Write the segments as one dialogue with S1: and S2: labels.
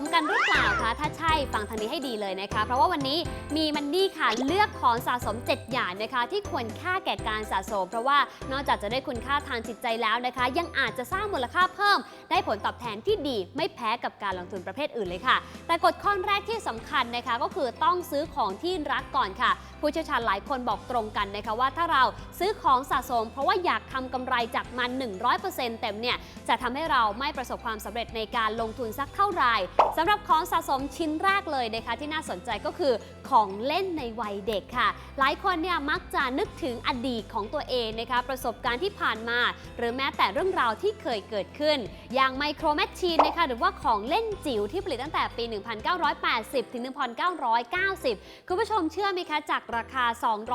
S1: มกันหรือเปล่าคะถ้าใช่ฟังทางนี้ให้ดีเลยนะคะ เพราะว่าวันนี้มีมันนี่ค่ะเลือกของสะสม 7 อย่างนะคะ ที่ควรค่าแก่การสะสม เพราะว่านอกจากจะได้คุณค่าทางจิตใจแล้วนะคะ ยังอาจจะสร้างมูลค่าเพิ่ม ได้ผลตอบแทนที่ดี ไม่แพ้กับการลงทุนประเภทอื่นเลยค่ะ แต่กฎข้อแรกที่สำคัญนะคะ ก็คือต้องซื้อของที่รักก่อนค่ะ ผู้เชี่ยวชาญหลายคนบอกตรงกันนะคะว่าถ้าเราซื้อของสะสม เพราะว่าอยากทำกำไรจากมัน 100%เต็มเนี่ยจะทำให้เราไม่ประสบความสำเร็จในการลงทุนสักเท่าไหร่สำหรับของสะสมชิ้นแรกเลยนะคะที่น่าสนใจก็คือของเล่นในวัยเด็กค่ะ หลายคนเนี่ยมักจะนึกถึงอดีตของตัวเองนะคะประสบการณ์ที่ผ่านมา หรือแม้แต่เรื่องราวที่เคยเกิดขึ้น อย่างไมโครแมชชีนนะคะหรือว่าของเล่นจิ๋วที่ผลิตตั้งแต่ปี 1980 ถึง 1990 คุณผู้ชมเชื่อไหมคะจากราคา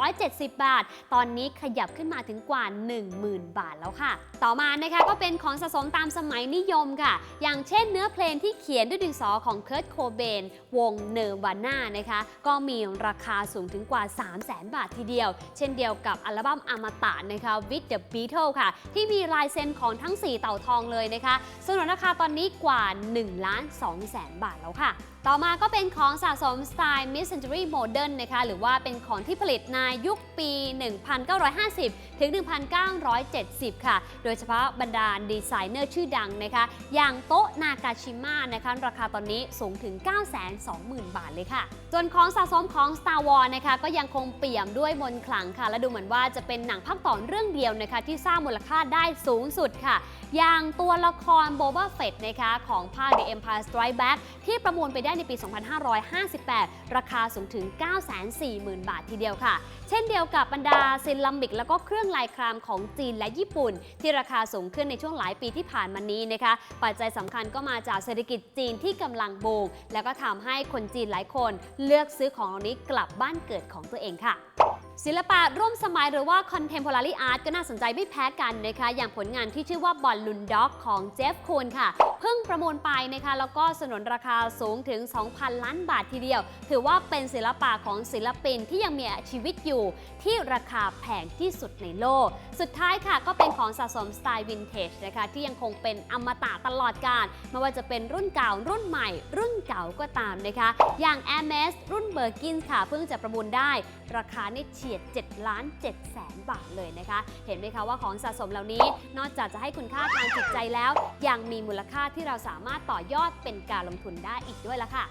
S1: 270 บาท ตอนนี้ขยับขึ้นมาถึงกว่า 10,000 บาทแล้วค่ะ ต่อมานะคะก็เป็นของสะสมตามสมัยนิยมค่ะ อย่างเช่นเนื้อเพลงที่เขียนด้วยดินซอของเคิร์ตโคเบนวงเนวาน่านะคะ ก็มีราคาสูงถึงกว่า 300,000บาททีเดียว เช่นเดียวกับอัลบั้มอมตะนะคะ With the Beatles ค่ะ ที่มีลายเซ็นของทั้ง 4 เต่าทองเลยนะคะสนุนราคาตอนนี้กว่า 1 ล้าน2แสนบาทแล้วค่ะ ต่อมาก็เป็นของสะสมสไตล์ Mid Century Modern นะคะหรือว่าเป็นของที่ผลิตในยุคปี 1950 ถึง 1970 ค่ะ โดยเฉพาะบรรดาดีไซเนอร์ชื่อดังนะคะ อย่างโต๊ะนากาชิมะนะคะราคาตอนนี้สูงถึง 920,000 บาทเลยค่ะ ส่วนของสะสมของ Star Wars นะคะก็ยังคงเปี่ยมด้วยมนต์ขลังค่ะ และดูเหมือนว่าจะเป็นหนังภาคต่อเรื่องเดียวนะคะที่สร้างมูลค่าได้สูงสุดค่ะ อย่างตัวละคร Boba Fett นะคะของภาค The Empire Strikes Back ที่ประมูลไปได้ในปี 2558 ราคาสูงถึง 940,000 บาททีเดียวค่ะ เช่นเดียวกับบรรดาซินลัมบิก แล้วก็เครื่องลายครามของจีนและญี่ปุ่น ที่ราคาสูงขึ้นในช่วงหลายปีที่ผ่านมานี้นะคะ ปัจจัยสำคัญก็มาจากเศรษฐกิจจีนที่กำลังบูม แล้วก็ทำให้คนจีนหลายคนเลือกซื้อของเหล่านี้กลับบ้านเกิดของตัวเองค่ะ ศิลปะร่วมสมัยหรือว่า contemporary art ก็น่าสนใจไม่แพ้กันนะคะ อย่างผลงานที่ชื่อว่าบอลลูนด็อกของเจฟคูนค่ะ เพิ่งประมูลไปนะคะ แล้วก็สนนราคาสูงถึง 2,000 ล้านบาททีเดียว ถือว่าเป็นศิลปะของศิลปินที่ยังมีชีวิตอยู่ ที่ราคาแพงที่สุดในโลก สุดท้ายค่ะก็เป็นของสะสมสไตล์วินเทจนะคะ ที่ยังคงเป็นอมตะตลอดกาลไม่ว่าจะเป็นรุ่นเก่ารุ่นใหม่ รุ่นเก่าก็ตามนะคะ อย่าง a i r m e s รุ่นเบอร์กินค่ะเพิ่งจะประมูลได้ราคานี่ฉียด 7 ล้าน7แสนบาทเลยนะคะ เห็นไหมคะว่าของสะสมเหล่านี้ นอกจากจะให้คุณค่าทางจิตใจแล้ว ยังมีมูลค่าที่เราสามารถต่อยอดเป็นการลงทุนได้อีกด้วยละค่ะ